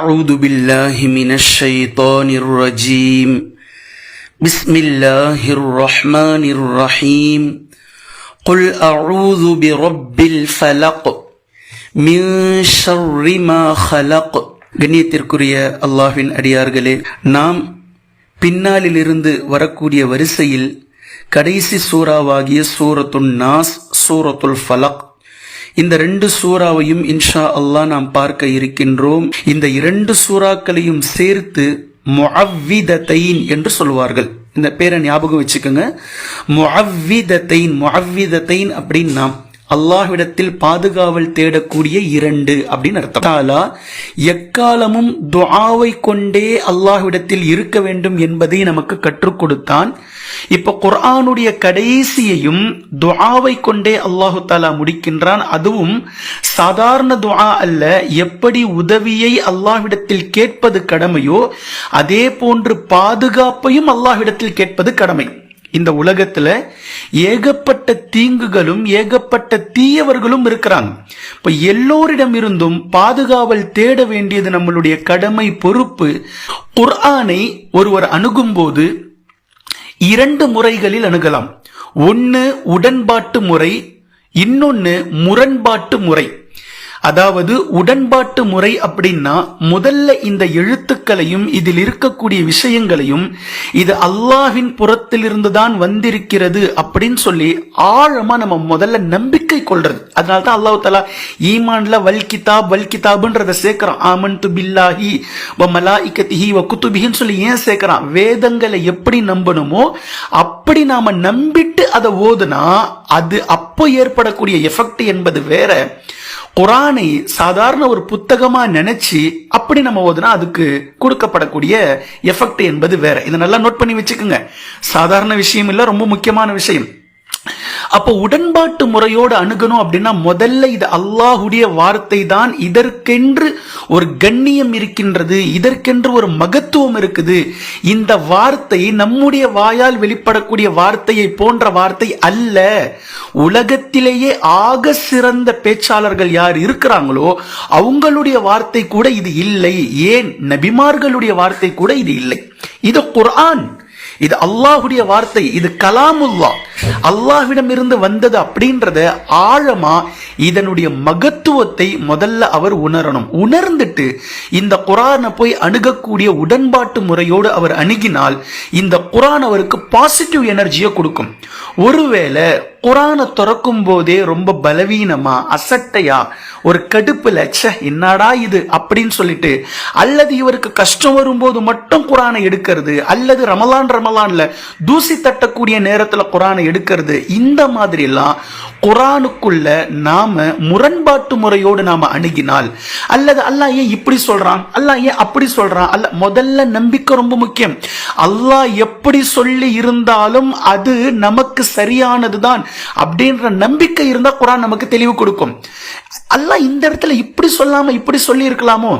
أعوذ بالله من الشيطان الرجيم بسم الله الرحمن الرحيم قل أعوذ برب الفلق من شر ما خلق கண்ணியத்திற்குரிய அல்லாஹ்வின் அடியார்களே நாம் பின்னாலிலிருந்து வரக்கூடிய வரிசையில் கடைசி சூறாவாகிய சூரத்துன் நாஸ் சூரத்துல் ஃபலக் இந்த ரெண்டு சூறாவையும் இன்ஷா அல்லாஹ் நாம் பார்க்க இருக்கின்றோம். இந்த இரண்டு சூறாக்களையும் சேர்த்து முஅவ்விதத்தைன் என்று சொல்வார்கள். இந்த பேரை ஞாபகம் வச்சுக்கோங்க. முஅவ்விதத்தைன் முஅவ்விதத்தைன் அப்படின்னா அல்லாஹ்விடத்தில் பாதுகாவல் தேடக்கூடிய இரண்டு அப்படின்னு அர்த்தம். தாலா எக்காலமும் துஆவை கொண்டே அல்லாஹ்விடத்தில் இருக்க வேண்டும் என்பதை நமக்கு கற்றுக் கொடுத்தான். இப்ப குர்ஆனுடைய கடைசியையும் துஆவை கொண்டே அல்லாஹு தாலா முடிக்கின்றான். அதுவும் சாதாரண துஆ அல்ல எப்படி உதவியை அல்லாஹ்விடத்தில் கேட்பது கடமையோ அதே போன்று பாதுகாப்பையும் அல்லாஹ்விடத்தில் கேட்பது கடமை. இந்த உலகத்துல ஏகப்பட்ட தீங்குகளும் ஏகப்பட்ட தீயவர்களும் இருக்கிறாங்க. இப்ப எல்லோரிடம் இருந்தும் பாதுகாவல் தேட வேண்டியது நம்மளுடைய கடமை பொறுப்பு. குர்ஆனை ஒருவர் அணுகும்போது இரண்டு முறைகளில் அணுகலாம். ஒன்று உடன்பாட்டு முறை இன்னொன்று முரண்பாட்டு முறை. அதாவது உடன்பாட்டு முறை அப்படின்னா முதல்ல இந்த எழுத்துக்களையும் இதில் இருக்கக்கூடிய விஷயங்களையும் இது அல்லாஹின் புறத்திலிருந்து தான் வந்திருக்கிறது அப்படின்னு சொல்லி ஆழமா நம்ம முதல்ல நம்பிக்கை கொள்றது. அதனால தான் அல்லாஹு தலா ஈமான்ல வல் கிதாப் வல் கிதாப்ன்றத சேர்க்கிறான். ஆமன் து பில்லாஹி வ மலாஇகத்திஹி வ குத்துபிஹின்னு சொல்லி ஏன் சேர்க்கிறான்? வேதங்களை எப்படி நம்பணுமோ அப்படி நாம நம்பிட்டு அதை ஓதுனா அது அப்போ ஏற்படக்கூடிய எஃபெக்ட் என்பது வேற. குரான் சாதாரண ஒரு புத்தகமா நினைச்சு அப்படி நம்ம ஓதுனா அதுக்கு கொடுக்கப்படக்கூடிய எஃபெக்ட் என்பது வேற. இதை நல்லா நோட் பண்ணி வச்சுக்கோங்க. சாதாரண விஷயம் இல்ல ரொம்ப முக்கியமான விஷயம். அப்போ உடன்பாட்டு முறையோடு அணுகணும் அப்படின்னா முதல்ல இது அல்லாஹுடைய வார்த்தை தான் இதற்கென்று ஒரு கண்ணியம் இருக்கின்றது. இதற்கென்று ஒரு மகத்துவம் இருக்குது. இந்த வார்த்தை நம்முடைய வாயால் வெளிப்படக்கூடிய வார்த்தையை போன்ற வார்த்தை அல்ல. உலகத்திலேயே ஆக சிறந்த பேச்சாளர்கள் யார் இருக்கிறாங்களோ அவங்களுடைய வார்த்தை கூட இது இல்லை. ஏன்? நபிமார்களுடைய வார்த்தை கூட இது இல்லை. இது குர்ஆன். இது அல்லாஹுடைய வார்த்தை. இது கலாமுல்லா அல்லாஹ்விடம் இருந்து வந்தது அப்படின்றத ஆழமா இதனுடைய மகத்துவத்தை முதல்ல அவர் உணரணும். உணர்ந்துட்டு இந்த குரானை போய் அணுகக்கூடிய உடன்பாட்டு முறையோடு அவர் அணுகினால் இந்த குரான் அவருக்கு பாசிட்டிவ் எனர்ஜியை கொடுக்கும். ஒருவேளை குரானை திறக்கும் போதே ரொம்ப பலவீனமா அசட்டையா ஒரு கடுப்புல ச என்னடா இது அப்படின்னு சொல்லிட்டு அல்லது இவருக்கு கஷ்டம் வரும்போது மட்டும் குரானை எடுக்கிறது அல்லது ரமலான் ரமலான்ல தூசி தட்டக்கூடிய நேரத்துல குரானை எடுக்கிறது. இந்த மாதிரி எல்லாம் குரானுக்குள்ள நாம முரண்பாட்டு முறையோடு நாம அணுகினால் அல்லது அல்லாஹ் ஏன் இப்படி சொல்றான்? அல்லாஹ் ஏன் அப்படி சொல்றான்? அல்ல முதல்ல நம்பிக்கை ரொம்ப முக்கியம். அல்லாஹ் எப்படி சொல்லி இருந்தாலும் அது நமக்கு சரியானதுதான். அப்படின்ற நம்பிக்கை இருந்தா குரான் நமக்கு தெளிவு கொடுக்கும். அல்லாஹ் இந்த இடத்துல இப்படி சொல்லாம இப்படி சொல்லி இருக்கலாமோ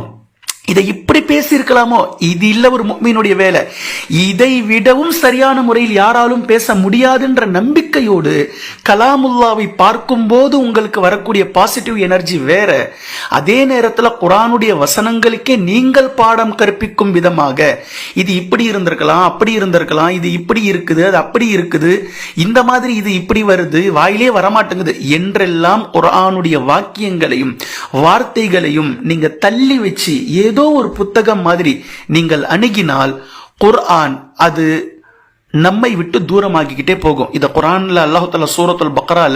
இதை இப்படி பேசியிருக்கலாமோ? இது இல்லை ஒரு முக்மீனுடைய வேலை. இதை விடவும் சரியான முறையில் யாராலும் பேச முடியாதுன்ற நம்பிக்கையோடு கலாமுல்லாவை பார்க்கும்போது உங்களுக்கு வரக்கூடிய பாசிட்டிவ் எனர்ஜி வேற. அதே நேரத்தில் குரானுடைய வசனங்களுக்கே நீங்கள் பாடம் கற்பிக்கும் விதமாக இது இப்படி இருந்திருக்கலாம் அப்படி இருந்திருக்கலாம் இது இப்படி இருக்குது அது அப்படி இருக்குது இந்த மாதிரி இது இப்படி வருது வாயிலே வரமாட்டேங்குது என்றெல்லாம் குரானுடைய வாக்கியங்களையும் வார்த்தைகளையும் நீங்க தள்ளி வச்சு ஏதோ ஒரு புத்தகம் மாதிரி நீங்கள் அணுகினால் குர்ஆன் அது நம்மை விட்டு தூரமாகிக்கிட்டே போகும். இந்த குரான்ல அல்லாஹால சூரத்துல் பக்ரால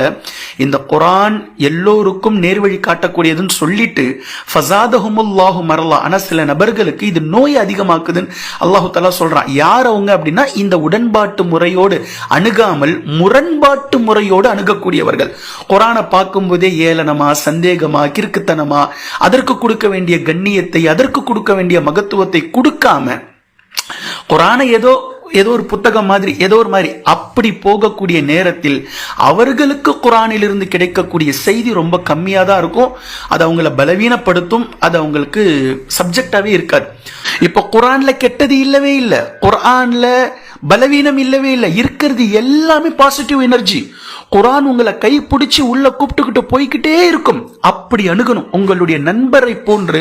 இந்த குரான் எல்லோருக்கும் நேர்வழி காட்டக்கூடியதுன்னு சொல்லிட்டு ஃபசாதஹுமுல்லாஹு மரலா. ஆனா சில நபர்களுக்கு இது நோய் அதிகமாக்குதுன்னு அல்லாஹு தாலா சொல்றான். யார் அவங்க அப்படின்னா இந்த உடன்பாட்டு முறையோடு அணுகாமல் முரண்பாட்டு முறையோடு அணுகக்கூடியவர்கள். குரானை பார்க்கும்போதே ஏளனமா சந்தேகமா கிறுக்குத்தனமா அதற்கு கொடுக்க வேண்டிய கண்ணியத்தை அதற்கு கொடுக்க வேண்டிய மகத்துவத்தை கொடுக்காம குரானை ஏதோ ஏதோ ஒரு புத்தகம் மாதிரி ஏதோ ஒரு மாதிரி அப்படி போகக்கூடிய நேரத்தில் அவர்களுக்கு குரானிலிருந்து கிடைக்கக்கூடிய செய்தி ரொம்ப கம்மியாக தான் இருக்கும். அது அவங்கள பலவீனப்படுத்தும். அது அவங்களுக்கு சப்ஜெக்டாகவே இருக்காது. இப்போ குரான்ல கெட்டது இல்லவே இல்லை. குரான்ல பலவீனம் இல்லவே இல்லை. இருக்கிறது எல்லாமே பாசிட்டிவ் எனர்ஜி குரான் உங்களை கை பிடிச்சி உள்ள கூப்பிட்டுக்கிட்டு போய்கிட்டே இருக்கும். அப்படி அணுகணும். உங்களுடைய நண்பரை போன்று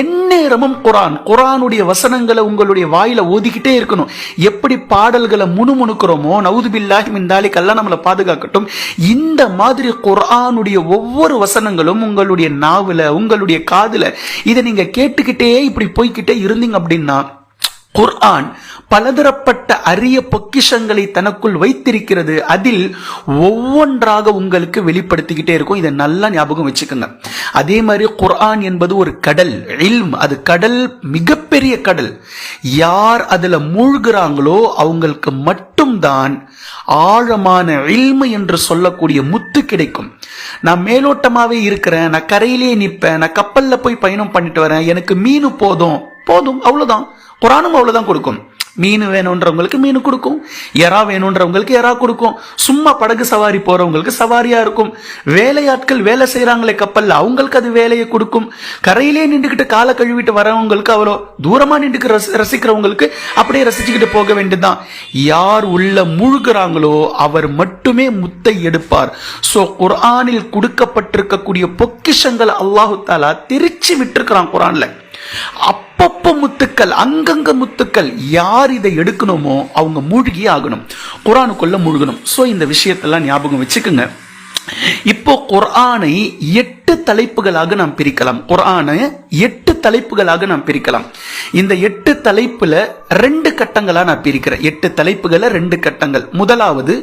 எந்நேரமும் குரான் குரானுடைய வசனங்களை உங்களுடைய வாயில ஓதிக்கிட்டே இருக்கணும். எப்படி பாடல்களை முணுமுணுக்கிறோமோ நவுது பில்லாஹி மிந்தாலிக்கெல்லாம் நம்மளை பாதுகாக்கட்டும். இந்த மாதிரி குரானுடைய ஒவ்வொரு வசனங்களும் உங்களுடைய நாவல உங்களுடைய காதுல இதை நீங்க கேட்டுக்கிட்டே இப்படி போய்கிட்டே இருந்தீங்க அப்படி அப்படின்னா குர்ஆன் பலதரப்பட்ட அரிய பொக்கிஷங்களை தனக்குள் வைத்திருக்கிறது. அதில் ஒவ்வொன்றாக உங்களுக்கு வெளிப்படுத்திக்கிட்டே இருக்கும். இதை நல்லா ஞாபகம் வச்சுக்கோங்க. அதே மாதிரி குர்ஆன் என்பது ஒரு கடல் இல்ம். அது கடல் மிகப்பெரிய கடல். யார் அதுல மூழ்கிறாங்களோ அவங்களுக்கு மட்டும்தான் ஆழமான இல்மு என்று சொல்லக்கூடிய முத்து கிடைக்கும். நான் மேலோட்டமாவே இருக்கிறேன் நான் கரையிலேயே நிற்பேன் நான் கப்பல்ல போய் பயணம் பண்ணிட்டு வரேன் எனக்கு மீனு போதும். போதும் அவ்வளோதான் குரானும் அவ்வளோதான் கொடுக்கும். மீன் வேணுன்றவங்களுக்கு மீன் கொடுக்கும். எறா வேணுன்றவங்களுக்கு எறா கொடுக்கும். சும்மா படகு சவாரி போறவங்களுக்கு சவாரியா இருக்கும். வேலையாட்கள் வேலை செய்யறாங்களே கப்பல்ல அவங்களுக்கு அது வேலையை கொடுக்கும். கரையிலே நின்றுக்கிட்டு காலை கழுவிட்டு வரவங்களுக்கு அவ்வளோ தூரமா நின்றுக்கு ரசிக்கிறவங்களுக்கு அப்படியே ரசிச்சுக்கிட்டு போக வேண்டியதுதான். யார் உள்ள முழுகிறாங்களோ அவர் மட்டுமே முத்தை எடுப்பார். ஸோ குரானில் கொடுக்கப்பட்டிருக்கக்கூடிய பொக்கிஷங்கள் அல்லாஹு தாலா திருச்சி விட்டுருக்கிறான் குரான்ல அப்பப்போ முத்துக்கள் அங்கங்க முத்துக்கள் யார் இதை எடுக்கணுமோ அவங்க மூழ்கி ஆகணும். குரானுக்குள்ள மூழ்கணும். ஸோ இந்த விஷயத்தெல்லாம் ஞாபகம் வச்சுக்கோங்க. இப்போ குர்ஆனை எட்டு தலைப்புகளாக நாம் பிரிக்கலாம். குர்ஆனை எட்டு தலைப்புகளாக நாம் பிரிக்கலாம். இந்த எட்டு தலைப்புல ரெண்டு கட்டங்களா நான் பிரிக்கிறேன். எட்டு தலைப்புகளை ரெண்டு கட்டங்கள். முதலாவது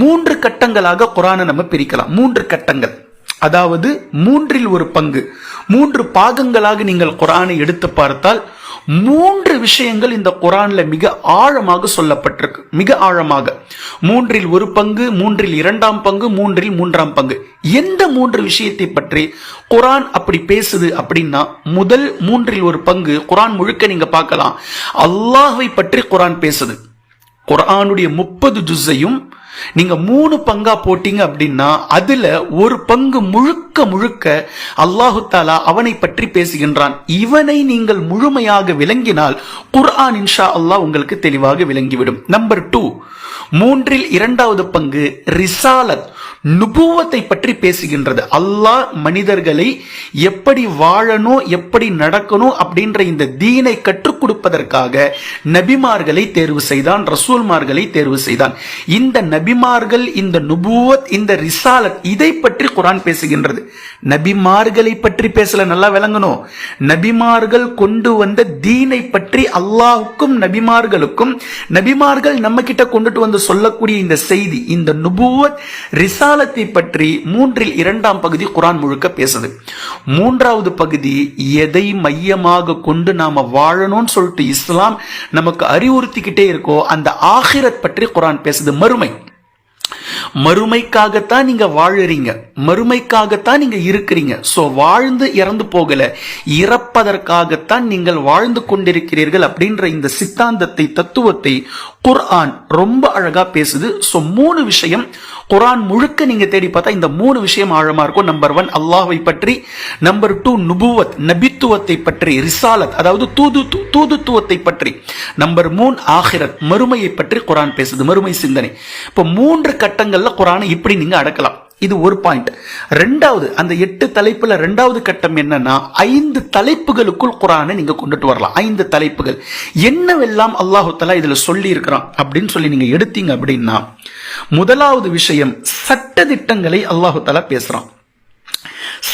மூன்று கட்டங்களாக குரானை நம்ம பிரிக்கலாம். மூன்று கட்டங்கள். அதாவது மூன்றில் ஒரு பங்கு. மூன்று பாகங்களாக நீங்கள் குரானை எடுத்து பார்த்தால் மூன்று விஷயங்கள் இந்த குரான்ல மிக ஆழமாக சொல்லப்பட்டிருக்கு. மிக ஆழமாக. மூன்றில் ஒரு பங்கு மூன்றில் இரண்டாம் பங்கு மூன்றில் மூன்றாம் பங்கு. எந்த மூன்று விஷயத்தை பற்றி குரான் அப்படி பேசுது அப்படின்னா முதல் மூன்றில் ஒரு பங்கு குரான் முழுக்க நீங்க பார்க்கலாம். அல்லாஹை பற்றி குரான் பேசுது. குரானுடைய முப்பது ஜுஸையும் நீங்க மூணு பங்கா போட்டீங்க அப்படின்னா அதுல ஒரு பங்கு முழுக்க முழுக்க அல்லாஹு தாலா அவனை பற்றி பேசுகின்றான். இவனை நீங்கள் முழுமையாக விளங்கினால் குர்ஆன் இன்ஷா அல்லாஹ் உங்களுக்கு தெளிவாக விளங்கிவிடும். நம்பர் டூ மூன்றில் இரண்டாவது பங்கு ரிசாலத். நுபுவத்தை பற்றி பேசுகின்றது. அல்லாஹ் மனிதர்களை எப்படி வாழணும் எப்படி நடக்கணும் அப்படின்ற இந்த தீனை கற்றுக் கொடுப்பதற்காக நபிமார்களை தேர்வு செய்தான் ரசூல்மார்களை தேர்வு செய்தான். இந்த நபிமார்கள் இந்த நுபுவத் இந்த ரிசாலத் இதை பற்றி குரான் பேசுகின்றது. நபிமார்களை பற்றி பேசல நல்லா விளங்கணும். நபிமார்கள் கொண்டு வந்த தீனை பற்றி அல்லாஹுக்கும் நபிமார்களுக்கும் நபிமார்கள் நம்ம கிட்ட கொண்டுட்டு வந்து சொல்லக்கூடிய இந்த செய்தி இந்த நுபுவத் ரிசாலத்தை பற்றி மூன்றில் இரண்டாம் பகுதி குரான் முழுக்க பேசுது. மூன்றாவது பகுதி எதை மையமாக கொண்டு நாம வாழணும்னு சொல்லிட்டு இஸ்லாம் நமக்கு அறிவுறுத்திக்கிட்டே இருக்கோ அந்த ஆகிரத் பற்றி குரான் பேசுது. மறுமை. மறுமைக்காகத்தான் நீங்க வாழறீங்க. மறுமைக்காகத்தான் நீங்க இருக்கிறீங்க. சோ வாழ்ந்து இறந்து போகல. இறப்பதற்காகத்தான் நீங்கள் வாழ்ந்து கொண்டிருக்கிறீர்கள் அப்படின்ற இந்த சித்தாந்தத்தை தத்துவத்தை குர்ஆன் ரொம்ப அழகா பேசுது. சோ மூணு விஷயம் குரான் முழுக்க நீங்க தேடி பார்த்தா இந்த மூணு விஷயம் ஆழமா இருக்கும். நம்பர் ஒன் அல்லாஹை பற்றி. நம்பர் டூ நுபுவத் நபித்துவத்தை பற்றி ரிசாலத் அதாவது தூது தூதுத்துவத்தை பற்றி. நம்பர் மூன் ஆஹிரத் மறுமையை பற்றி குரான் பேசுது. மறுமை சிந்தனை. இப்போ மூன்று கட்டங்கள் இடங்கள்ல குரானை இப்படி நீங்க அடக்கலாம். இது ஒரு பாயிண்ட் ரெண்டாவது அந்த எட்டு தலைப்புல ரெண்டாவது கட்டம் என்னன்னா ஐந்து தலைப்புகளுக்குள் குரானை நீங்க கொண்டுட்டு வரலாம். ஐந்து தலைப்புகள். என்னவெல்லாம் அல்லாஹு தலா இதுல சொல்லி இருக்கிறான் அப்படின்னு சொல்லி நீங்க எடுத்தீங்க அப்படின்னா முதலாவது விஷயம் சட்ட திட்டங்களை அல்லாஹு தலா பேசுறான்.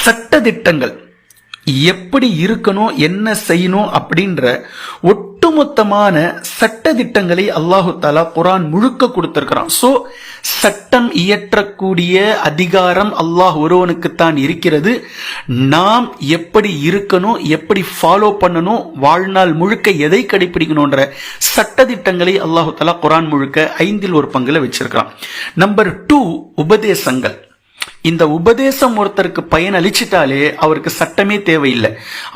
சட்ட திட்டங்கள் எப்படி இருக்கணும் என்ன செய்யணும் அப்படின்ற ஒட்டு ஒட்டுமொத்தமான சட்ட திட்டங்களை அல்லாஹு தாலா குரான் முழுக்க கொடுத்திருக்கிறான். சோ சட்டம் இயற்றக்கூடிய அதிகாரம் அல்லாஹ் ஒருவனுக்குத்தான் இருக்கிறது. நாம் எப்படி இருக்கணும் எப்படி ஃபாலோ பண்ணணும் வாழ்நாள் முழுக்க எதை கடைபிடிக்கணும்ன்ற சட்ட திட்டங்களை அல்லாஹு தாலா குரான் முழுக்க ஐந்தில் ஒரு பங்குல வச்சிருக்கிறான். நம்பர் டூ உபதேசங்கள். இந்த உபதேசம் ஒருத்தருக்கு பயன் அளிச்சிட்டாலே அவருக்கு சட்டமே தேவையில்லை.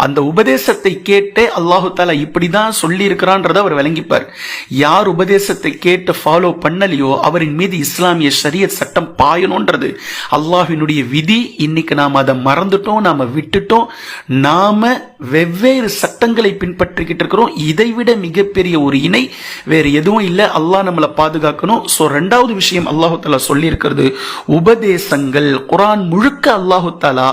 அந்த உபதேசத்தை கேட்டே அல்லாஹு தாலா இப்படிதான் சொல்லி இருக்கிறான்றதை அவர் விளங்கிப்பார். யார் உபதேசத்தை கேட்டு ஃபாலோ பண்ணலையோ அவரின் மீது இஸ்லாமிய சரியத் சட்டம் பாயணுன்றது அல்லாஹினுடைய விதி. இன்னைக்கு நாம் அதை மறந்துட்டோம் நாம் விட்டுட்டோம். நாம வெவ்வேறு சட்டங்களை பின்பற்றிக்கிட்டு இருக்கிறோம். இதை விட மிகப்பெரிய ஒரு இணை வேறு எதுவும் இல்லை. அல்லாஹ் நம்மளை பாதுகாக்கணும். ஸோ ரெண்டாவது விஷயம் அல்லாஹு தாலா சொல்லி இருக்கிறது உபதேசங்கள் குரான் முழுக்க அல்லாஹு தாலா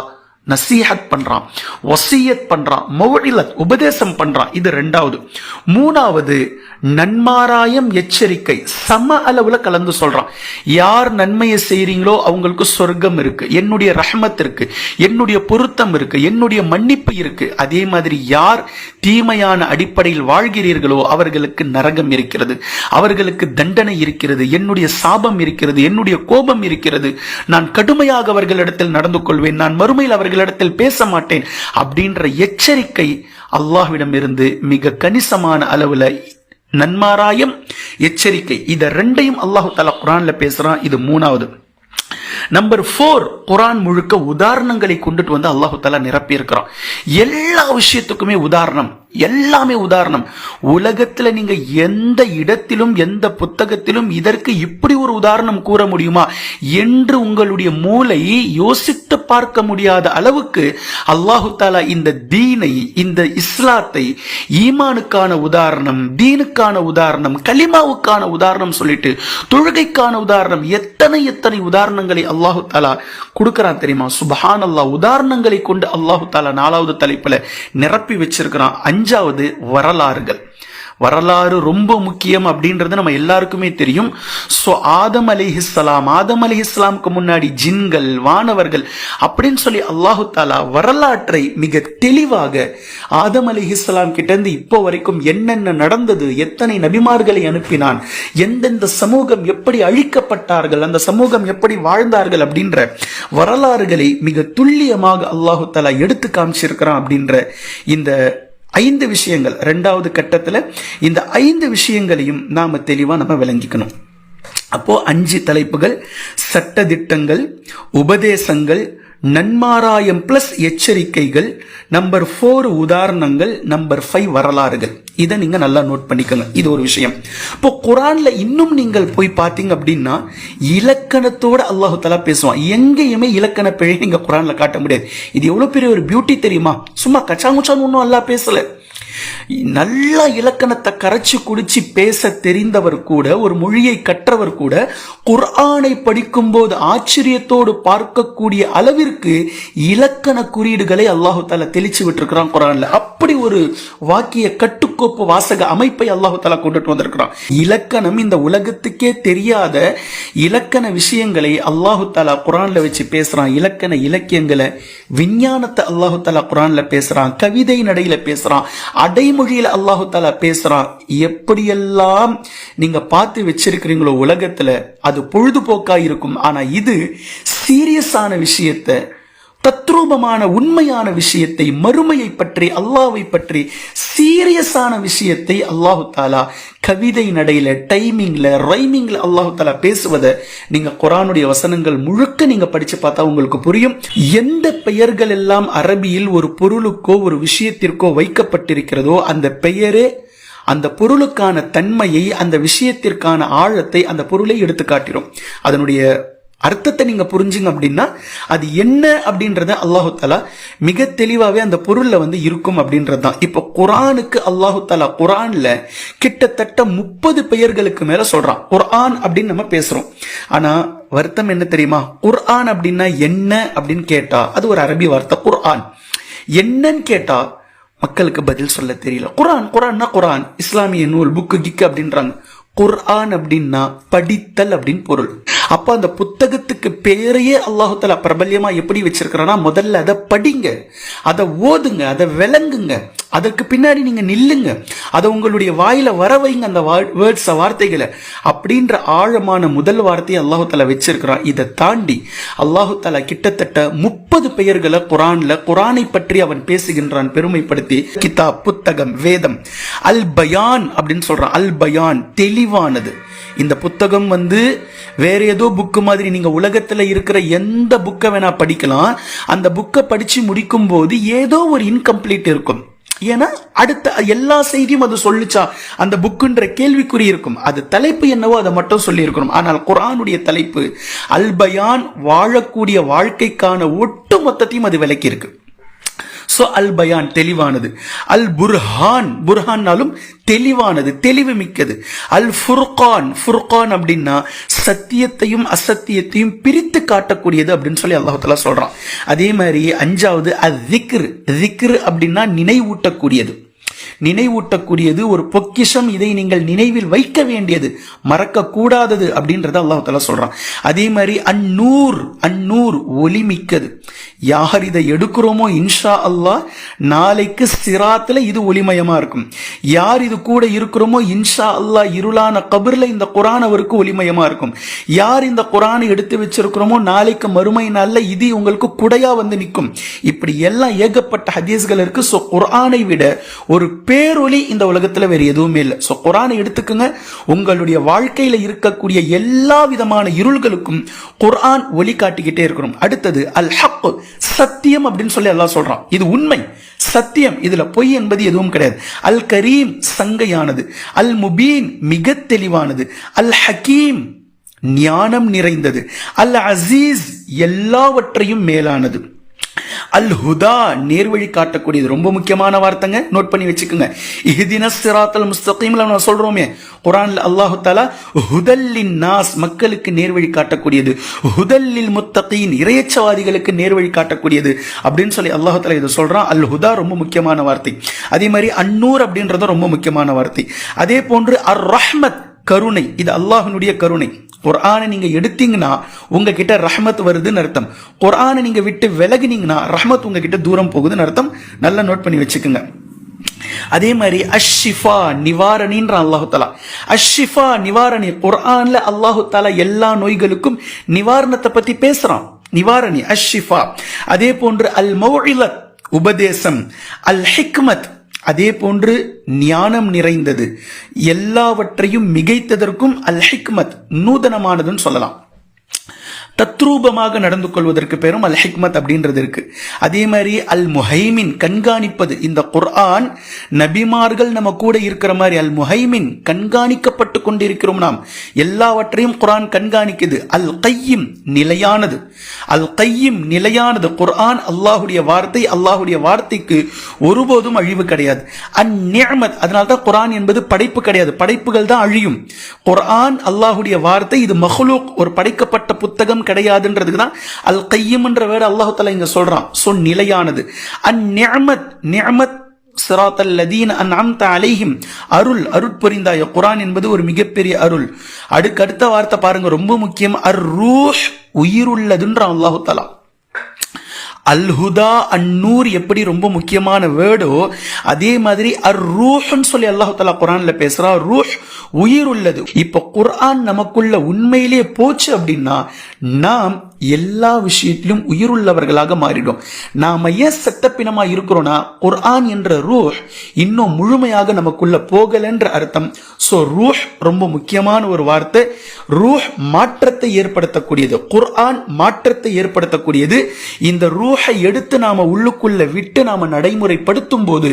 நசீஹத் பண்றான் வசியத் பண்றான் மௌடிலத் உபதேசம் பண்றான். இது ரெண்டாவது. மூணாவது நன்மாராயம் எச்சரிக்கை. சம அளவுல கலந்து சொல்றான். யார் நன்மையை செய்றீங்களோ அவங்களுக்கு சொர்க்கம் இருக்கு என்னுடைய ரஹமத் இருக்கு என்னுடைய பொருத்தம் இருக்கு என்னுடைய மன்னிப்பு இருக்கு. அதே மாதிரி யார் தீமையான அடிப்படையில் வாழ்கிறீர்களோ அவர்களுக்கு நரகம் இருக்கிறது அவர்களுக்கு தண்டனை இருக்கிறது என்னுடைய சாபம் இருக்கிறது என்னுடைய கோபம் இருக்கிறது. நான் கடுமையாக அவர்களிடத்தில் நடந்து கொள்வேன் நான் மறுமையில் அவர்கள் அவர்களிடத்தில் பேச மாட்டேன் அப்படின்ற எச்சரிக்கை அல்லாஹ்விடம் இருந்து மிக கணிசமான அளவுல நன்மாராயம் எச்சரிக்கை. இத ரெண்டையும் அல்லாஹு தாலா குரான்ல பேசுறான். இது மூணாவது. நம்பர் ஃபோர் குரான் முழுக்க உதாரணங்களை கொண்டுட்டு வந்து அல்லாஹு தாலா நிரப்பி இருக்கிறான் எல்லா விஷயத்துக்குமே உதாரணம். எல்லாமே உதாரணம். உலகத்துல நீங்க எந்த இடத்திலும் எந்த புத்தகத்திலும் இதற்கு இப்படி ஒரு உதாரணம் கூற முடியுமா? என்று உங்களுடைய மூளை யோசித்து பார்க்க முடியாத அளவுக்கு அல்லாஹு தாலா இந்த தீனை இந்த இஸ்லாத்தை ஈமானுக்கான உதாரணம் தீனுக்கான உதாரணம் களிமாவுக்கான உதாரணம் சொல்லிட்டு தொழுகைக்கான உதாரணம் எத்தனை எத்தனை உதாரணங்களை அல்லாஹு தாலா கொடுக்கிறான் தெரியுமா? சுபஹான் அல்லாஹ் உதாரணங்களை கொண்டு அல்லாஹு தாலா நாலாவது தலைப்புல நிரப்பி வச்சிருக்கிறான். அஞ்சாவது வரலாறுகள். வரலாறு ரொம்ப முக்கியம் அப்படின்றது நம்ம எல்லாருக்குமே தெரியும். ஸோ ஆதம் அலிஹிஸ்லாம் ஆதம் அலி இஸ்லாமுக்கு முன்னாடி ஜின்கள் வானவர்கள் அப்படின்னு சொல்லி அல்லாஹு தாலா வரலாற்றை மிக தெளிவாக ஆதம் அலி இஸ்லாம் கிட்டேருந்து இப்போ வரைக்கும் என்னென்ன நடந்தது எத்தனை நபிமார்களை அனுப்பினான் எந்தெந்த சமூகம் எப்படி அழிக்கப்பட்டார்கள் அந்த சமூகம் எப்படி வாழ்ந்தார்கள் அப்படின்ற வரலாறுகளை மிக துல்லியமாக அல்லாஹு தாலா எடுத்து காமிச்சிருக்கிறான் அப்படின்ற இந்த ஐந்து விஷயங்கள். ரெண்டாவது கட்டத்தில் இந்த ஐந்து விஷயங்களையும் நாம் தெளிவாக நம்ம விளங்கிக்கணும். அப்போ அஞ்சு தலைப்புகள் சட்டதிட்டங்கள் உபதேசங்கள் நன்மாராயம் பிளஸ் எச்சரிக்கைகள் நம்பர் ஃபோர் உதாரணங்கள் நம்பர் ஃபைவ் வரலாறுகள். இதை நீங்க நல்லா நோட் பண்ணிக்கோங்க. இது ஒரு விஷயம். இப்போ குரான்ல இன்னும் நீங்கள் போய் பார்த்தீங்க அப்படின்னா இலக்கணத்தோட அல்லாஹு தலா பேசுவான். எங்கேயுமே இலக்கண பிழை நீங்க குரான்ல காட்ட முடியாது. இது எவ்வளவு பெரிய ஒரு பியூட்டி தெரியுமா? சும்மா கச்சாமுச்சான்னு ஒன்றும் அல்லா பேசலை. நல்ல இலக்கணத்தை கரைச்சு குடிச்சு பேச தெரிந்தவர் கூட ஒரு மொழியை கற்றவர் கூட குர்ஆனை படிக்கும்போது ஆச்சரியத்தோடு பார்க்கக்கூடிய அளவிற்கு இலக்கண குறியீடுகளை அல்லாஹு தாலா தெளிச்சு விட்டுருக்கிறான் குரான்ல அப்படி ஒரு வாக்கிய கட்டு கட்டுக்கோப்பு வாசக அமைப்பை அல்லாஹு தலா கொண்டுட்டு வந்திருக்கிறான். இலக்கணம் இந்த உலகத்துக்கே தெரியாத இலக்கண விஷயங்களை அல்லாஹு தாலா குரான்ல வச்சு பேசுறான். இலக்கண இலக்கியங்களை விஞ்ஞானத்தை அல்லாஹு தாலா குரான்ல பேசுறான். கவிதை நடையில பேசுறான். அடைமொழியில அல்லாஹு தாலா பேசுறான். எப்படியெல்லாம் நீங்க பார்த்து வச்சிருக்கிறீங்களோ உலகத்துல அது பொழுதுபோக்கா இருக்கும். ஆனா இது சீரியஸான விஷயத்தை தத்ரூபமான உண்மையான விஷயத்தை மறுமையை பற்றி அல்லாவை பற்றி சீரியஸான விஷயத்தை அல்லாஹு தாலா கவிதை நடையில டைமிங்ல ரைமிங்ல அல்லாஹு தாலா பேசுவதை நீங்க குரானுடைய வசனங்கள் முழுக்க நீங்க படிச்சு பார்த்தா உங்களுக்கு புரியும். எந்த பெயர்கள் எல்லாம் அரபியில் ஒரு பொருளுக்கோ ஒரு விஷயத்திற்கோ வைக்கப்பட்டிருக்கிறதோ அந்த பெயரே அந்த பொருளுக்கான தன்மையை அந்த விஷயத்திற்கான ஆழத்தை அந்த பொருளை எடுத்து காட்டிடும் அதனுடைய அர்த்தத்தை நீங்க புரிஞ்சுங்க அப்படின்னா அது என்ன அப்படின்றத அல்லாஹு தாலா மிக தெளிவாவே அந்த பொருள்ல வந்து இருக்கும் அப்படின்றது தான் இப்போ குரானுக்கு அல்லாஹு தாலா குரான்ல கிட்டத்தட்ட முப்பது பெயர்களுக்கு மேல சொல்றான். குர்ஆன் அப்படின்னு நம்ம பேசுறோம். ஆனா வருத்தம் என்ன தெரியுமா? குர்ஆன் அப்படின்னா என்ன அப்படின்னு கேட்டா அது ஒரு அரபி வார்த்தை குர்ஆன். என்னன்னு கேட்டா மக்களுக்கு பதில் சொல்ல தெரியல. குரான் குரான்னா குரான் இஸ்லாமிய நூல் புக்கு கிக்கு அப்படின்றாங்க. குர்ஆன் அப்படின்னா படித்தல் அப்படின்னு பொருள். அப்ப அந்த புத்தகத்துக்கு பேரையே அல்லாஹால பிரபல்யமா எப்படி வச்சிருக்கிறான்னா முதல்ல அதை படிங்க அதை ஓதுங்க அதை விளங்குங்க. அதற்கு பின்னாடி நீங்க நில்லுங்க. அதை உங்களுடைய வாயில வர வைங்க அந்த வேர்ட்ஸ் வார்த்தைகளை. அப்படின்ற ஆழமான முதல் வார்த்தையை அல்லாஹு தாலா வச்சிருக்கிறான். இதை தாண்டி அல்லாஹு தாலா கிட்டத்தட்ட முப்பது பெயர்களை குரான்ல குரானை பற்றி அவன் பேசுகின்றான் பெருமைப்படுத்தி. கிதாப் புத்தகம் வேதம். அல் பயான் அப்படின்னு சொல்றான். அல் பயான் தெளிவானது. இந்த புத்தகம் வந்து வேற ஏதோ புக்கு மாதிரி நீங்க உலகத்துல இருக்கிற எந்த புக்கை வேணா படிக்கலாம். அந்த புக்கை படிச்சு முடிக்கும் போது ஏதோ ஒரு இன்கம்ப்ளீட் இருக்கும். ஏன்னா அடுத்த எல்லா செய்தியும் அது சொல்லிச்சா? அந்த புக்குன்ற கேள்விக்குறி இருக்கும். அது தலைப்பு என்னவோ அதை மட்டும் சொல்லியிருக்கணும். ஆனால் குரானுடைய தலைப்பு அல்பயான் வாழக்கூடிய வாழ்க்கைக்கான ஒட்டு மொத்தத்தையும் அது விளக்கி இருக்கு ஸோ அல் பயான் தெளிவானது. அல் புர்ஹான் புர்ஹான்னாலும் தெளிவானது தெளிவு மிக்கது. அல் ஃபுர்கான் ஃபுர்கான் அப்படின்னா சத்தியத்தையும் அசத்தியத்தையும் பிரித்து காட்டக்கூடியது அப்படின்னு சொல்லி அல்லாஹால சொல்றான். அதே மாதிரி அஞ்சாவது அ திக்ரு திக்ரு அப்படின்னா நினைவூட்டக்கூடியது. நினைவூட்டக்கூடியது ஒரு பொக்கிஷம் இதை நீங்கள் நினைவில் வைக்க வேண்டியது மறக்க கூடாதது அப்படின்றத அல்லாஹால சொல்றான். அதே மாதிரி அந்நூர் அந்நூர் ஒளிமிக்கது. யார் இதை எடுக்கிறோமோ இன்ஷா அல்லாஹ் நாளைக்கு சிராத்தில் இது ஒளிமயமாக இருக்கும். யார் இது கூட இருக்கிறோமோ இன்ஷா அல்லாஹ் இருளான கபிரில் இந்த குரான் அவருக்கு ஒளிமயமாக இருக்கும். யார் இந்த குரானை எடுத்து வச்சிருக்கிறோமோ நாளைக்கு மறுமை நாளில் இது உங்களுக்கு குடையாக வந்து நிற்கும். இப்படி எல்லாம் ஏகப்பட்ட ஹதீஸ்கள் இருக்கு. ஸோ குரானை விட ஒரு பேரொலி இந்த உலகத்தில் வேறு எதுவுமே இல்லை. ஸோ குரானை எடுத்துக்கோங்க. உங்களுடைய வாழ்க்கையில் இருக்கக்கூடிய எல்லா விதமான இருள்களுக்கும் குர்ஆன் ஒளி காட்டிக்கிட்டே இருக்கிறோம் அடுத்தது அல் ஹக் சத்தியம் அப்படின்னு சொல்லி எல்லாம் சொல்றான். இது உண்மை. சத்தியம். இதுல பொய் என்பது எதுவும் கிடையாது. அல் கரீம் சங்கையானது. அல் முபீன் மிக தெளிவானது. அல் ஹக்கீம் ஞானம் நிறைந்தது. அல் அசீஸ் எல்லாவற்றையும் மேலானது. அல் ஹுதா நேர்வழி காட்டக்கூடியது. ரொம்ப முக்கியமான வார்த்தைங்க. நோட் பண்ணி வச்சுக்கோங்க. இஹ்தின சிராத்தல் முஸ்தகீம்ல நான் சொல்றோமே. குரான்ல அல்லாஹு தாலா ஹுதல்லின் நாஸ் மக்களுக்கு நேர்வழி காட்டக்கூடியது. ஹுதல்லில் முத்தகீன் இறையச்சவாதிகளுக்கு நேர்வழி காட்டக்கூடியது. அப்படின்னு சொல்லி அல்லாஹு தாலா இதை சொல்றான். அல் ஹுதா ரொம்ப முக்கியமான வார்த்தை. அதே மாதிரி அன்னூர் அப்படின்றதும் ரொம்ப முக்கியமான வார்த்தை. அதே போன்று அர் ரஹ்மத் கருணை. இது அல்லாஹனுடைய கருணை. குர்ஆனை நீங்க எடுத்தீங்கன்னா உங்ககிட்ட ரஹ்மத் வருதுன்னு அர்த்தம். குர்ஆனை நீங்க விட்டு விலகினீங்கன்னா ரஹ்மத் உங்ககிட்ட தூரம் போகுதுன்னு அர்த்தம். நல்லா நோட் பண்ணி வச்சுக்கோங்க. அதே மாதிரி அஷிஃபா நிவாரணின்ற அல்லாஹு தாலா அஷிஃபா நிவாரணி. குர்ஆன்ல அல்லாஹு தாலா எல்லா நோய்களுக்கும் நிவாரணத்தை பத்தி பேசுறான். நிவாரணி அஷிஃபா அதே போன்று அல் மௌஇலத் உபதேசம் அல் ஹிக்மத் அதே போன்று ஞானம் நிறைந்தது. எல்லாவற்றையும் மிகைத்ததற்கும் அல் ஹிக்மத் நூதனமானதுன்னு சொல்லலாம். தத்ரூபமாக நடந்து கொள்வதற்கு பேரும் அல் ஹிக்மத் அப்படின்றது இருக்கு. அதே மாதிரி அல் முஹைமின் கண்காணிப்பது. இந்த குர்ஆன் நபிமார்கள் நம்ம கூட இருக்கிற மாதிரி அல் முஹைமின் கண்காணிக்கப்பட்டு கொண்டிருக்கிறோம் நாம். எல்லாவற்றையும் குரான் கண்காணிக்குது. அல் கையும் நிலையானது. அல் கையும் நிலையானது. குர்ஆன் அல்லாஹுடைய வார்த்தை அல்லாஹுடைய வார்த்தைக்கு ஒருபோதும் அழிவு கிடையாது. அந்நியமத் அதனால தான் குரான் என்பது படைப்பு கிடையாது. படைப்புகள் தான் அழியும். குர்ஆன் அல்லாஹுடைய வார்த்தை இது மஹ்லூக் ஒரு படைக்கப்பட்ட புத்தகம் கிடையாதுன்றதுக்கு தான் அல் கையம்ன்ற வேர்டு அல்லாஹு தலா இங்க சொல்றான். சொ நிலையானது. அந்நியமத் நியமத் சிராத்தல் லதீன் அன்அம்த அலைஹிம். அருள் அருட்புரிந்தாய குரான் என்பது ஒரு மிகப்பெரிய அருள். அடுக்கடுத்த வார்த்தை பாருங்க. ரொம்ப முக்கியம். அர் ரூஷ் உயிருள்ளதுன்றான் அல்லாஹு தலா அல்ஹுதா அந்நூர் எப்படி ரொம்ப முக்கியமான வேர்டோ அதே மாதிரி அர் ரூஹ்னு சொல்லி அல்லாஹு தாலா குரான்ல பேசுறா ரூஹ் உயிர் உள்ளது இப்ப குர்ஆன் நமக்குள்ள உண்மையிலேயே போச்சு அப்படின்னா நாம் எல்லா விஷயத்திலும் உயிருள்ளவர்களாக மாறிடும் நாம ஏன் சட்டப்பினமா இருக்கிறோம்னா குர்ஆன் என்ற ரூஹ் இன்னும் முழுமையாக நமக்குள்ள போகலன்ற அர்த்தம். சோ ரூஹ் ரொம்ப முக்கியமான ஒரு வார்த்தை. ரூஹ் மாற்றத்தை ஏற்படுத்தக்கூடியது. குர்ஆன் மாற்றத்தை ஏற்படுத்தக்கூடியது. இந்த ரூஹை எடுத்து நாம உள்ளுக்குள்ள விட்டு நாம நடைமுறைப்படுத்தும் போது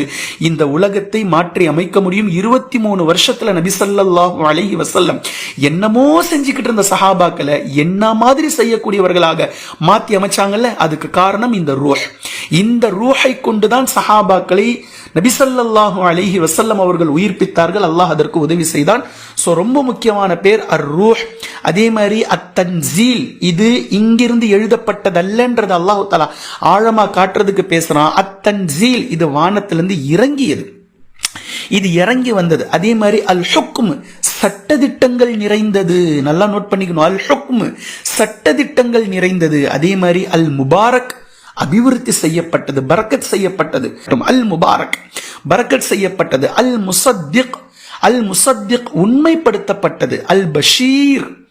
இந்த உலகத்தை மாற்றி அமைக்க முடியும். இருபத்தி மூணு வருஷத்துல நபிசல்லாஹ் ஸல்லல்லாஹு வசல்லம் என்னமோ செஞ்சுக்கிட்டு இருந்த சஹாபாக்களை என்ன மாதிரி செய்யக்கூடியவர்களாக மாத்தி அமைச்சாங்கல்ல? அதுக்கு காரணம் இந்த ரூஹ். இந்த ரூஹை கொண்டுதான் சஹாபாக்களை நபிசல்லாஹு அலைஹி வசல்லம் அவர்கள் உயிர்ப்பித்தார்கள். அல்லாஹ் அதற்கு உதவி செய்தான். ஸோ ரொம்ப முக்கியமான பேர் அர் ரூஹ் அதே மாதிரி அத்தன்சீல். இது இங்கிருந்து எழுதப்பட்டதல்லன்றது அல்லாஹு தலா ஆழமா காட்டுறதுக்கு பேசுறான். அத்தன்சீல் இது வானத்திலிருந்து இறங்கியது. இது இறங்கி வந்தது. அதே மாதிரி அல் ஹுக்கும் சட்டதிட்டங்கள் நிறைந்தது. நல்லா நோட் பண்ணிக்கணும். அல் ஹுக்கும் சட்டதிட்டங்கள் நிறைந்தது. அதே மாதிரி அல் முபாரக் அபிவிருத்தி செய்யப்பட்டது. பரக்கத் செய்யப்பட்டது. அல் முபாரக் பரக்கத் செய்யப்பட்டது. அல் முசத்திக் அல் முசத்திக் உண்மைப்படுத்தப்பட்டது. அல் பஷீர்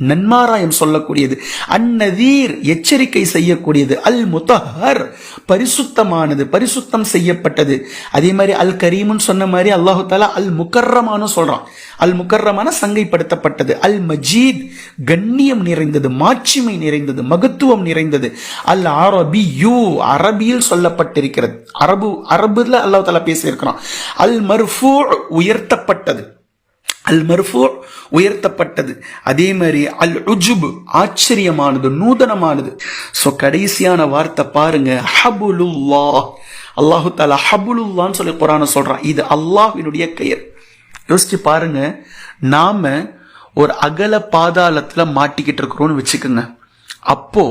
நன்மாராயம் சொல்லக்கூடியது. அந்நதீர் எச்சரிக்கை செய்யக்கூடியது. அல் முத்தஹர் பரிசுத்தமானது பரிசுத்தம் செய்யப்பட்டது. அதே மாதிரி அல் கரீம்னு சொன்ன மாதிரி அல்லாஹு தாலா அல் முக்கர்ரமானு சொல்றான். அல் முக்கர்ரமான சங்கைப்படுத்தப்பட்டது. அல் மஜீத் கண்ணியம் நிறைந்தது மாட்சிமை நிறைந்தது மகத்துவம் நிறைந்தது. அல் அரபி யூ அரபியில் சொல்லப்பட்டிருக்கிறது. அரபு அரபுல அல்லாஹு தாலா பேசியிருக்கிறான். அல் மர்ஃபூ உயர்த்தப்பட்டது. அல் மர்ஃபூ உயர்த்தப்பட்டது. அதே மாதிரி அல் உஜுப் ஆச்சரியமானது நூதனமானது. ஸோ கடைசியான வார்த்தை பாருங்க ஹபுலுல்லா அல்லாஹு தாலா ஹபுலுல்லான்னு சொல்லி குரான சொல்றான். இது அல்லாஹினுடைய பெயர். யோசிச்சு பாருங்க நாம ஒரு அகல பாதாளத்துல மாட்டிக்கிட்டு இருக்கிறோம்னு வச்சுக்கோங்க. அப்போ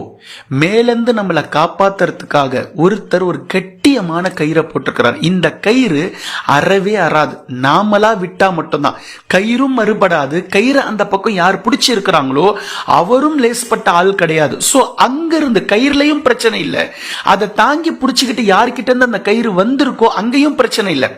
மேலேந்து நம்மளை காப்பாத்துறதுக்காக ஒருத்தர் ஒரு கெட்டியமான கயிறை போட்டிருக்கிறார். இந்த கயிறு அறவே அறாது. நாமளா விட்டா மட்டும்தான். கயிறும் மறுபடாது. கயிறு அந்த பக்கம் யார் பிடிச்சி இருக்கிறாங்களோ அவரும் லேஸ்பட்ட ஆள் கிடையாது. ஸோ அங்கிருந்து கயிறுலையும் பிரச்சனை இல்லை. அதை தாங்கி பிடிச்சிக்கிட்டு யார்கிட்ட இருந்து அந்த கயிறு வந்திருக்கோ அங்கேயும் பிரச்சனை இல்லை.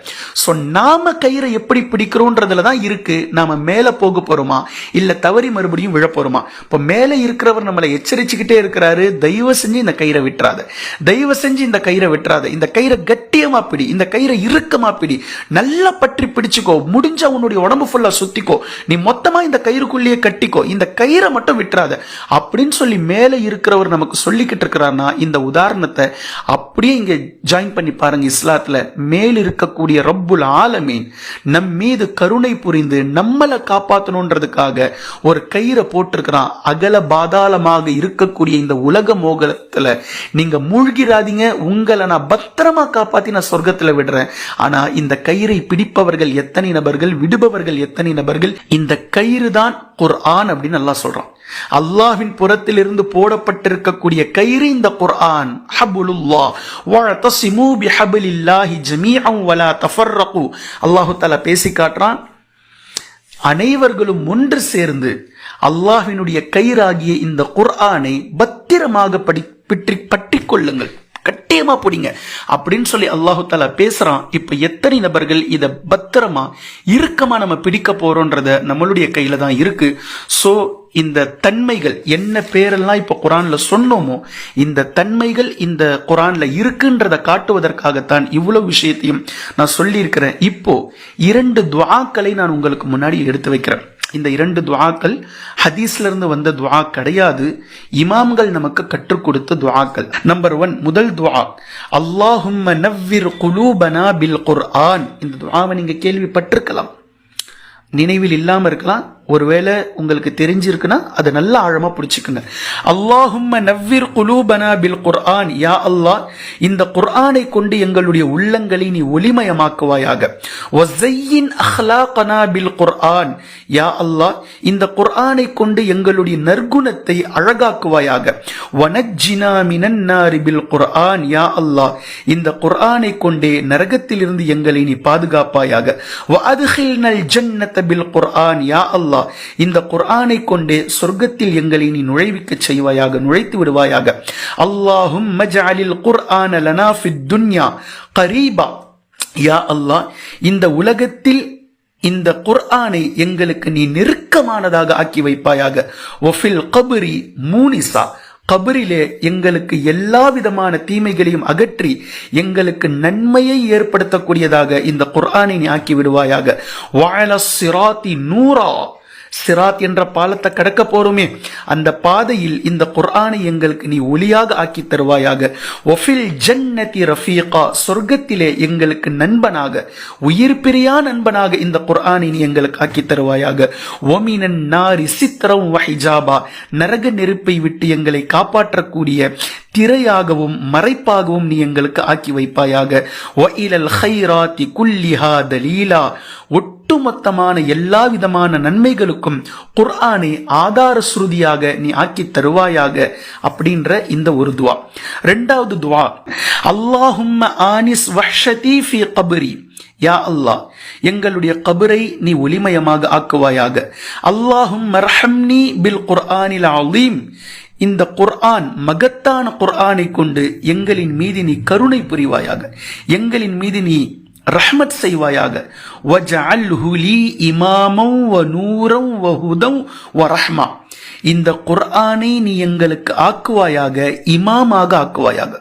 ஸோ நாம கயிறை எப்படி பிடிக்கிறோன்றதுல தான் இருக்கு. நாம மேலே போக போறோமா? இல்ல தவறி மறுபடியும் விழ போறோமா இப்போ மேலே இருக்கிறவர் நம்மளை எச்சரிச்சுக்கிட்டே இருக்கிறாரு தயவு செஞ்சு இந்த கயிறை விட்டுறாத. தயவு செஞ்சு இந்த கயிறை விட்டுறாத. இந்த கயிறை கட்டியமா பிடி இந்த கயிறை இறுக்கமா பிடி. நல்லா பற்றி பிடிச்சுக்கோ. முடிஞ்ச உன்னுடைய உடம்பு ஃபுல்லா சுத்திக்கோ. நீ மொத்தமா இந்த கயிறுக்குள்ளேயே கட்டிக்கோ. இந்த கயிறை மட்டும் விட்டுறாத. அப்படின்னு சொல்லி மேலே இருக்கிறவர் நமக்கு சொல்லிக்கிட்டு இருக்கிறார்னா இந்த உதாரணத்தை அப்படியே இங்க ஜாயின் பண்ணி பாருங்க இஸ்லாத்துல. மேல் இருக்கக்கூடிய ரப்புல் ஆலமீன் நம் மீது கருணை புரிந்து நம்மளை காப்பாற்றணுன்றதுக்காக ஒரு கயிறை போட்டிருக்கிறான். அகல பாதாளமாக இருக்க இருக்கக்கூடிய இந்த உலக மோகத்துல நீங்க மூழ்கிறாதீங்க. உங்களை நான் பத்திரமா காப்பாத்தி நான் சொர்க்கத்துல விடுறேன். ஆனா இந்த கயிறை பிடிப்பவர்கள் எத்தனை நபர்கள் விடுபவர்கள் எத்தனை நபர்கள்? இந்த கயிறு தான் குர்ஆன் அப்படின்னு நல்லா சொல்றான். அல்லாஹ்வின் புறத்திலிருந்து போடப்பட்டிருக்கக்கூடிய கயிறு இந்த குர்ஆன். ஹபுலுல்லா வஅதஸிமு பிஹபிலில்லாஹி ஜமீஅன் வலா தஃபர்ரகு. அல்லாஹு தஆலா பேசி காட்டுறான். அனைவர்களும் ஒன்று சேர்ந்து அல்லாஹினுடைய கயிறாகிய இந்த குர்ஆனை பத்திரமாக படி பற்றி பற்றி கொள்ளுங்கள் கட்டியமா பிடிங்க அப்படின்னு சொல்லி அல்லாஹு தாலா பேசுறான். இப்ப எத்தனை நபர்கள் இதை பத்திரமா இறுக்கமா நம்ம பிடிக்க போறோன்றத நம்மளுடைய கையில தான் இருக்கு. சோ இந்த தன்மைகள் என்ன பேரெல்லாம் இப்ப குரான்ல சொன்னோமோ இந்த தன்மைகள் இந்த குரான்ல இருக்குன்றத காட்டுவதற்காகத்தான் இவ்வளவு விஷயத்தையும் நான் சொல்லியிருக்கிறேன். இப்போ இரண்டு துவாக்களை நான் உங்களுக்கு முன்னாடி எடுத்து வைக்கிறேன். இந்த இரண்டு துவாக்கள் ஹதீஸ்ல இருந்து வந்த துவா கிடையாது. இமாம்கள் நமக்கு கற்றுக் கொடுத்த துவாக்கள் நம்பர் ஒன் முதல் துவா அல்லாஹும் நவ்விர் குலூபனா பில் குர்ஆன். இந்த துவாவை நீங்க கேள்விப்பட்டிருக்கலாம். நினைவில் இல்லாம இருக்கலாம். ஒருவேளை உங்களுக்கு தெரிஞ்சிருக்குன்னா அதை நல்ல ஆழமா பிடிச்சிக்குங்க. அல்லாஹும்ம நவ்விர் குலூபனா பில் குர்ஆன். யா அல்லாஹ் இந்த குர்ஆனை கொண்டு எங்களுடைய உள்ளங்களை நீ ஒளிமயமாக்குவாயாக. வஸையின் அஹ்லாகனா பில் குர்ஆன். யா அல்லாஹ் இந்த குர்ஆனை கொண்டு எங்களுடைய நற்குணத்தை அழகாக்குவாயாக. வனஜினா மினன்னாரி பில் குர்ஆன். யா அல்லாஹ் இந்த குர்ஆனை கொண்டே நரகத்திலிருந்து எங்களை நீ பாதுகாப்பாயாக. வ அதுஹில்னல் ஜன்னத பில் குர்ஆன். யா அல்லாஹ் இந்த குர்ஆனை கொண்டே சொர்க்கத்தில் எங்களை நீ நுழைவிக்க செய்வாயாக நுழைத்து விடுவாயாக. அல்லாஹும் மஜாலில் குர்ஆன லனா ஃபித் துன்யா கரீபா. யா அல்லாஹ் இந்த உலகத்தில் இந்த குர்ஆனை எங்களுக்கு நீ நெருக்கமானதாக ஆக்கி வைப்பாயாக. ஒஃபில் கபரி மூனிசா. கபரிலே எங்களுக்கு எல்லா விதமான தீமைகளையும் அகற்றி எங்களுக்கு நன்மையை ஏற்படுத்தக்கூடியதாக இந்த குர்ஆனை நீ ஆக்கி விடுவாயாக. வாழ சிராத்தி நூறா சிராத் என்ற பாலத்தை கடக்க போறோமே. அந்த பாதையில் இந்த குர்ஆனை எங்களுக்கு நீ ஒளியாக ஆக்கி தருவாயாக. ஒஃபில் ஜன்னதி ரஃபீகா சொர்க்கத்திலே எங்களுக்கு நண்பனாக உயிர் பிரியா நண்பனாக இந்த குர்ஆனை நீ எங்களுக்கு ஆக்கி தருவாயாக. ஒமினன் நாரி சித்திரம் வஹிஜாபா நரக நெருப்பை விட்டு எங்களை காப்பாற்றக்கூடிய திரையாகவும் மறைப்பாகவும் நீ எங்களுக்கு ஆக்கி வைப்பாயாக. வஇலல் ஹைராத்தி குல்லிஹா தலீலா. ஒட்டுமொத்தமான எல்லா விதமான நன்மைகளுக்கும் குர்ஆனை ஆதார ஸ்ருதியாக நீ ஆக்கி தருவாயாக அப்படின்ற இந்த ஒரு துவா. ரெண்டாவது துவா. அல்லாஹும் ஆனிஸ் வஹ்ஷதி ஃபி கபரி. யா அல்லாஹ் எங்களுடைய கபரை நீ ஒளிமயமாக ஆக்குவாயாக. அல்லாஹும் மர்ஹம்னி பில் குர்ஆனில் அலீம். இந்த குர்ஆன் மகத்தான குர்ஆனை கொண்டு எங்களின் மீது நீ கருணை புரிவாயாக எங்களின் மீது நீ ரஹ்மத் செய்வாயாக. இமாமம் வ நூரம் வ ஹுதம் வ ரஹ்மா. இந்த குர்ஆனை நீ எங்களுக்கு ஆக்குவாயாக இமாமாக ஆக்குவாயாக.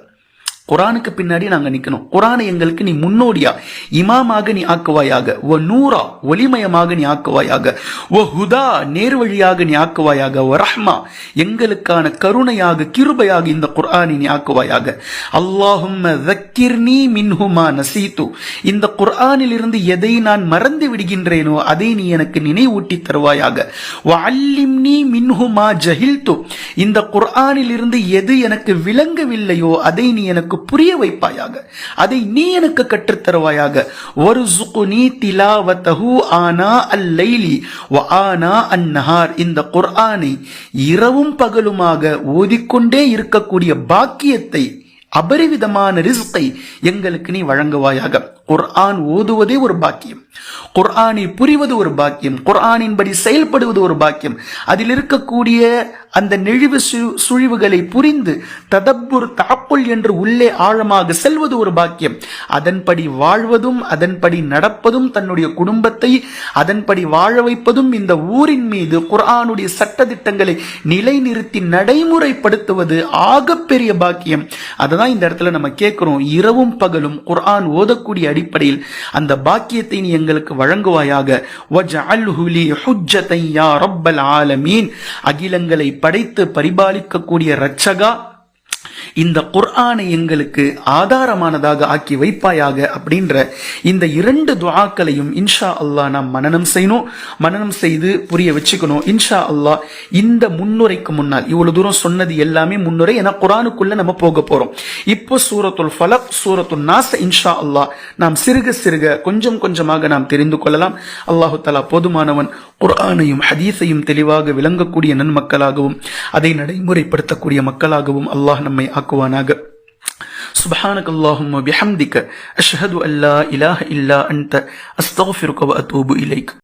குரானுக்கு பின்னாடி நாங்க நிக்கணும். குரானை எங்களுக்கு நீ முன்னோடியா. இமாமாக நீ ஆக்குவாயாக. ஓ நூரா ஒளிமயமாக நீ ஆக்குவாயாக. ஓ ஹுதா நேர்வழியாக நீ ஆக்குவாயாக. ஒ ரஹ்மா எங்களுக்கான கருணையாக கிருபையாக இந்த குர்ஆனை நீ ஆக்குவாயாக. அல்லாஹும் நீ மின்ஹுமா நசீத்து. இந்த குர்ஆனில் இருந்து எதை நான் மறந்து விடுகின்றேனோ அதை நீ எனக்கு நினைவூட்டி தருவாயாக. நீ மின்ஹுமா ஜஹில்து. இந்த குர்ஆனில் இருந்து எது எனக்கு விளங்கவில்லையோ அதை நீ எனக்கு புரிய வைப்பாயாக. அதை நீ எனக்கு கற்றுத்தருவாயாக ஒரு சுகுனி திலாவத்தஹு ஆனா அல்லைலி வ ஆனா அந்நஹார். இந்த குர்ஆனை இரவும் பகலுமாக ஓதிக்கொண்டே இருக்கக்கூடிய பாக்கியத்தை அபரிவிதமான ரிஸ்கை எங்களுக்கு நீ வழங்குவாயாக. குர்ஆன் ஓதுவதே ஒரு பாக்கியம். குர்ஆனை புரிவது ஒரு பாக்கியம். குர்ஆனின்படி செயல்படுவது ஒரு பாக்கியம். அதில் இருக்கக்கூடிய அந்த நெழிவு சுழிவுகளை புரிந்து ததப்புர் தாப்புல் என்று உள்ளே ஆழமாக செல்வது ஒரு பாக்கியம். அதன்படி வாழ்வதும் அதன்படி நடப்பதும் தன்னுடைய குடும்பத்தை அதன்படி வாழ வைப்பதும் இந்த ஊரின் மீது குர்ஆனுடைய சட்டத்திட்டங்களை நிலைநிறுத்தி நடைமுறைப்படுத்துவது ஆகப்பெரிய பாக்கியம். தான் இந்த இடத்துல நம்ம கேட்கிறோம். இரவும் பகலும் குர்ஆன் ஓதக்கூடிய அடிப்படையில் அந்த பாக்கியத்தை நீ எங்களுக்கு வழங்குவாயாக. அகிலங்களை படைத்து பரிபாலிக்கக்கூடிய ரச்சகா இந்த குர்ஆனை எங்களுக்கு ஆதாரமானதாக ஆக்கி வைப்பாயாக அப்படின்ற இந்த இரண்டு துவாக்களையும் இன்ஷா அல்லா நாம் மனநம் செய்யணும் மனநம் செய்து புரிய வச்சுக்கணும். இன்ஷா அல்லா இந்த முன்னுரைக்கு முன்னால் இவ்வளவு தூரம் சொன்னது எல்லாமே முன்னுரை. ஏன்னா குரானுக்குள்ள நம்ம போக போறோம். இப்போ சூரத்துல் ஃபலக் சூரத்துல் நாச இன்ஷா அல்லா நாம் சிறுக சிறுக கொஞ்சம் கொஞ்சமாக நாம் தெரிந்து கொள்ளலாம். அல்லாஹு தலா போதுமானவன் குர்ஆனையும் ஹதீஸையும் தெளிவாக விளங்கக்கூடிய நன்மக்களாகவும் அதை நடைமுறைப்படுத்தக்கூடிய மக்களாகவும் அல்லாஹ் நம்மை ಹಾಕುವನಾಗ سبحانك اللهم وبحمدك أشهد أن لا إله إلا أنت أستغفرك وأتوب إليك.